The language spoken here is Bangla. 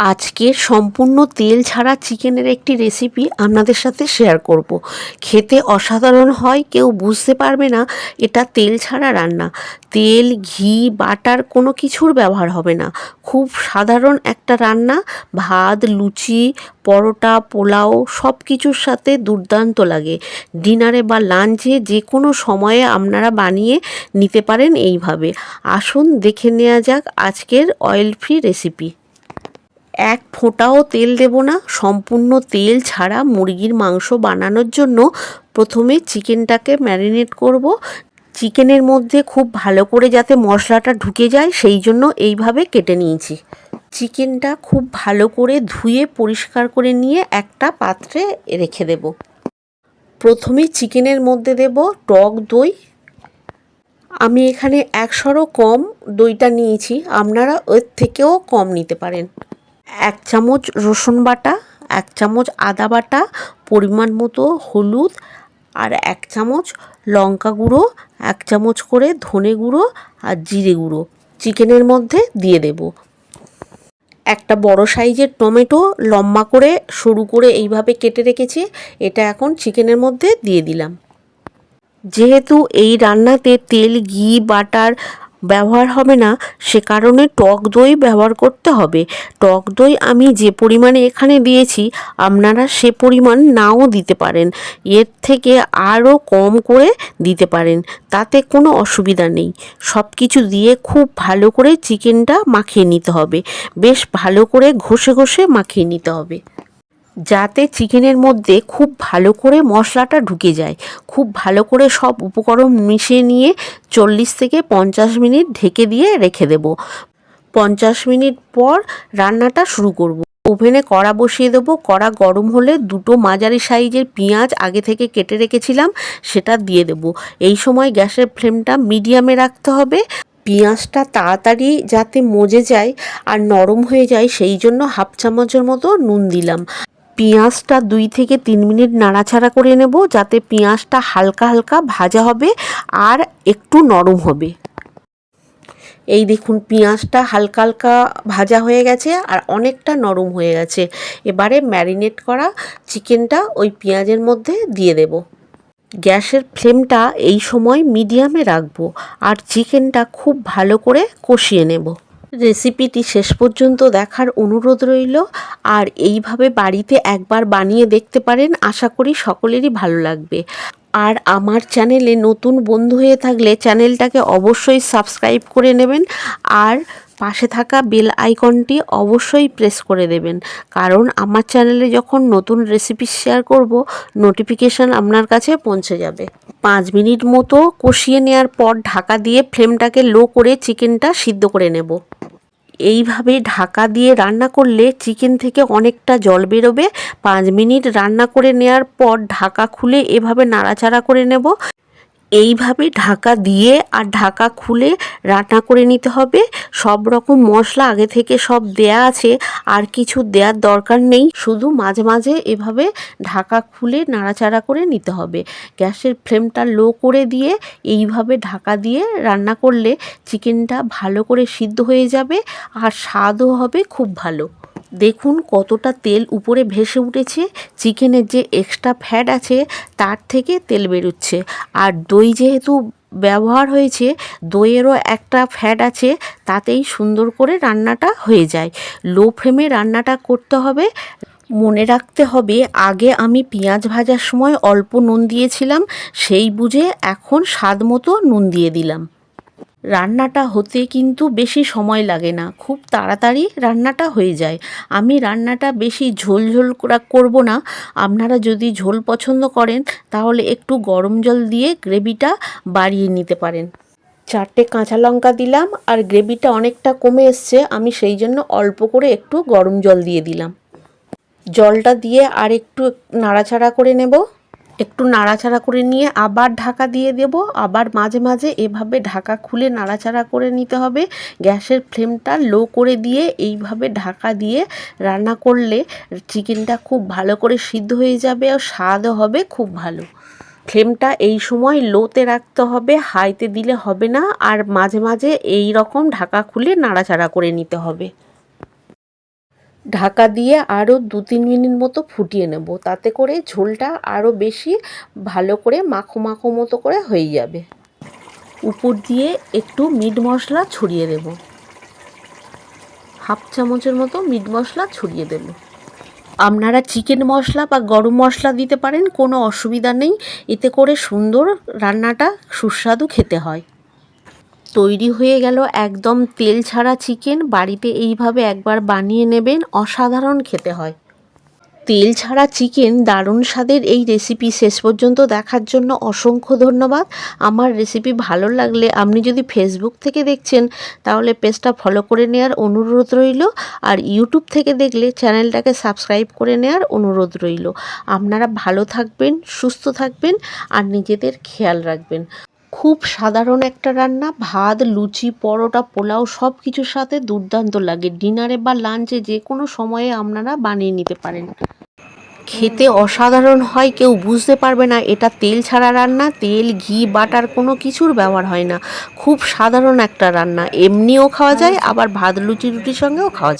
আজকে সম্পূর্ণ তেল ছাড়া চিকেনের একটি রেসিপি আপনাদের সাথে শেয়ার করব। খেতে অসাধারণ হয়, কেউ বুঝতে পারবে না এটা তেল ছাড়া রান্না। তেল, ঘি, বাটার কোনো কিছুর ব্যবহার হবে না। খুব সাধারণ একটা রান্না। ভাত, লুচি, পরোটা, পোলাও সব কিছুর সাথে দুর্দান্ত লাগে। ডিনারে বা লাঞ্চে যে কোনো সময়ে আপনারা বানিয়ে নিতে পারেন এইভাবে। আসুন দেখে নেওয়া যাক আজকের অয়েল ফ্রি রেসিপি এক ফোঁটাও তেল দেব না। সম্পূর্ণ তেল ছাড়া মুরগির মাংস বানানোর জন্য প্রথমে চিকেনটাকে ম্যারিনেট করব। চিকেনের মধ্যে খুব ভালো করে যাতে মশলাটা ঢুকে যায়, সেই জন্য এইভাবে কেটে নিয়েছি। চিকেনটা খুব ভালো করে ধুয়ে পরিষ্কার করে নিয়ে একটা পাত্রে রেখে দেব। প্রথমে চিকেনের মধ্যে দেব টক দই। আমি এখানে একশোরও কম দইটা নিয়েছি। আপনারা এর থেকেও কম নিতে পারেন। এক চামচ রসুন বাটা, এক চামচ আদা বাটা, পরিমাণ মতো হলুদ, আর এক চামচ লঙ্কা গুঁড়ো, এক চামচ করে ধনে গুঁড়ো আর জিরে গুঁড়ো। চিকেনের মধ্যে দিয়ে দেব। একটা বড় সাইজের টমেটো লম্বা করে সরু করে এইভাবে কেটে রেখেছি, এটা এখন চিকেনের মধ্যে দিয়ে দিলাম। যেহেতু এই রান্নাতে তেল, ঘি, বাটার ব্যবহার হবে না, সে কারণে টক দই ব্যবহার করতে হবে। টক দই আমি যে পরিমাণে এখানে দিয়েছি, আপনারা সে পরিমাণ নাও দিতে পারেন। এর থেকে আরও কম করে দিতে পারেন, তাতে কোনো অসুবিধা নেই। সব কিছু দিয়ে খুব ভালো করে চিকেনটা মাখিয়ে নিতে হবে। বেশ ভালো করে ঘষে ঘষে মাখিয়ে নিতে হবে। যাতে চিকেনের মধ্যে খুব ভালো করে মশলাটা ঢুকে যায়। খুব ভালো করে সব উপকরণ মিশিয়ে নিয়ে চল্লিশ থেকে পঞ্চাশ মিনিট ঢেকে দিয়ে রেখে দেব। পঞ্চাশ মিনিট পর রান্নাটা শুরু করব। ওভেনে কড়া বসিয়ে দেবো। কড়া গরম হলে দুটো মাঝারি সাইজের পেঁয়াজ আগে থেকে কেটে রেখেছিলাম, সেটা দিয়ে দেব। এই সময় গ্যাসের ফ্লেমটা মিডিয়ামে রাখতে হবে। পেঁয়াজটা তাড়াতাড়ি যাতে মজে যায় আর নরম হয়ে যায়, সেই জন্য হাফ চামচের মতো নুন দিলাম। পেঁয়াজটা দুই থেকে তিন মিনিট নাড়াচাড়া করে নেব যাতে পেঁয়াজটা হালকা হালকা ভাজা হবে আর একটু নরম হবে। এই দেখুন, পেঁয়াজটা হালকা হালকা ভাজা হয়ে গেছে আর অনেকটা নরম হয়ে গেছে। এবারে ম্যারিনেট করা চিকেনটা ওই পেঁয়াজের মধ্যে দিয়ে দেব। গ্যাসের ফ্লেমটা এই সময় মিডিয়ামে রাখব আর চিকেনটা খুব ভালো করে কষিয়ে নেব। রেসিপিটি শেষ পর্যন্ত দেখার অনুরোধ রইল। আর এইভাবে বাড়িতে একবার বানিয়ে দেখতে পারেন, আশা করি সকলেরই ভালো লাগবে। আর আমার চ্যানেলে নতুন বন্ধু হয়ে থাকলে চ্যানেলটাকে অবশ্যই সাবস্ক্রাইব করে নেবেন আর পাশে থাকা বেল আইকনটি অবশ্যই প্রেস করে দেবেন। কারণ আমার চ্যানেলে যখন নতুন রেসিপি শেয়ার করব নোটিফিকেশান আপনার কাছে পৌঁছে যাবে। পাঁচ মিনিট মতো কষিয়ে নেওয়ার পর ঢাকা দিয়ে ফ্লেমটাকে লো করে চিকেনটা সিদ্ধ করে নেব। এইভাবে ঢাকা দিয়ে রান্না করলে চিকেন থেকে অনেকটা জল বেরোবে। পাঁচ মিনিট রান্না করে নেওয়ার পর ঢাকা খুলে এভাবে নাড়াচাড়া করে নেব। এইভাবে ঢাকা দিয়ে আর ঢাকা খুলে রান্না করে নিতে হবে। সব রকম মশলা আগে থেকে সব দেয়া আছে, আর কিছু দেওয়ার দরকার নেই। শুধু মাঝে মাঝে এভাবে ঢাকা খুলে নাড়াচাড়া করে নিতে হবে। গ্যাসের ফ্লেমটা লো করে দিয়ে এইভাবে ঢাকা দিয়ে রান্না করলে চিকেনটা ভালো করে সিদ্ধ হয়ে যাবে, আর স্বাদও হবে খুব ভালো। দেখুন কতটা তেল উপরে ভেসে উঠেছে, চিকেনের যে এক্সট্রা ফ্যাট আছে তার থেকে তেল বেরোচ্ছে। আর দই যেহেতু ব্যবহার হয়েছে, দইয়েরও একটা ফ্যাট আছে, তাতেই সুন্দর করে রান্নাটা হয়ে যায়। লো ফ্লেমে রান্নাটা করতে হবে। মনে রাখতে হবে, আগে আমি পেঁয়াজ ভাজার সময় অল্প নুন দিয়েছিলাম, সেই বুঝে এখন স্বাদ মতো নুন দিয়ে দিলাম। রান্নাটা হতে কিন্তু বেশি সময় লাগে না। খুব তাড়াতাড়ি রান্নাটা হয়ে যায়। আমি রান্নাটা বেশি ঝোল ঝোল করব না। আপনারা যদি ঝোল পছন্দ করেন, তাহলে একটু গরম জল দিয়ে গ্রেভিটা বাড়িয়ে নিতে পারেন। চারটে কাঁচা লঙ্কা দিলাম আর গ্রেভিটা অনেকটা কমে এসছে। আমি সেই জন্য অল্প করে একটু গরম জল দিয়ে দিলাম। জলটা দিয়ে আর একটু নাড়াচাড়া করে নেব। একটু নাড়াচাড়া করে নিয়ে আবার ঢাকা দিয়ে দেব। আবার মাঝে মাঝে এভাবে ঢাকা খুলে নাড়াচাড়া করে নিতে হবে। গ্যাসের ফ্লেমটা লো করে দিয়ে এইভাবে ঢাকা দিয়ে রান্না করলে চিকেনটা খুব ভালো করে সিদ্ধ হয়ে যাবে আর স্বাদও হবে খুব ভালো। ফ্লেমটা এই সময় লোতে রাখতে হবে, হাইতে দিলে হবে না। আর মাঝে মাঝে এই রকম ঢাকা খুলে নাড়াচাড়া করে নিতে হবে। ঢাকা দিয়ে আরও দু তিন মিনিট মতো ফুটিয়ে নেব। তাতে করে ঝোলটা আরও বেশি ভালো করে মাখো মাখো মতো করে হয়ে যাবে। উপর দিয়ে একটু মিট মশলা ছড়িয়ে দেব। হাফ চামচের মতো মিট মশলা ছড়িয়ে দেব। আপনারা চিকেন মশলা বা গরম মশলা দিতে পারেন, কোনো অসুবিধা নেই। এতে করে সুন্দর রান্নাটা সুস্বাদু খেতে হয়। তৈরি হয়ে গেল একদম তেল ছাড়া চিকেন বাড়িতে এইভাবে একবার বানিয়ে নেবেন, অসাধারণ খেতে হয়। তেল ছাড়া চিকেন দারুণ স্বাদের। এই রেসিপি শেষ পর্যন্ত দেখার জন্য অসংখ্য ধন্যবাদ। আমার রেসিপি ভালো লাগলে আপনি যদি ফেসবুক থেকে দেখছেন, তাহলে পেজটা ফলো করে নেওয়ার অনুরোধ রইল। আর ইউটিউব থেকে দেখলে চ্যানেলটাকে সাবস্ক্রাইব করে নেওয়ার অনুরোধ রইল। আপনারা ভালো থাকবেন, সুস্থ থাকবেন, আর নিজেদের খেয়াল রাখবেন। খুব সাধারণ একটা রান্না। ভাত, লুচি, পরোটা, পোলাও সব কিছুর সাথে দুর্দান্ত লাগে। ডিনারে বা লাঞ্চে যে কোনো সময়ে আপনারা বানিয়ে নিতে পারেন। খেতে অসাধারণ হয়, কেউ বুঝতে পারবে না। এটা তেল ছাড়া রান্না, তেল, ঘি, বাটার কোনো কিছুর ব্যবহার হয় না। খুব সাধারণ একটা রান্না। এমনিও খাওয়া যায়, আবার ভাত, লুচি, রুটির সঙ্গেও খাওয়া যায়।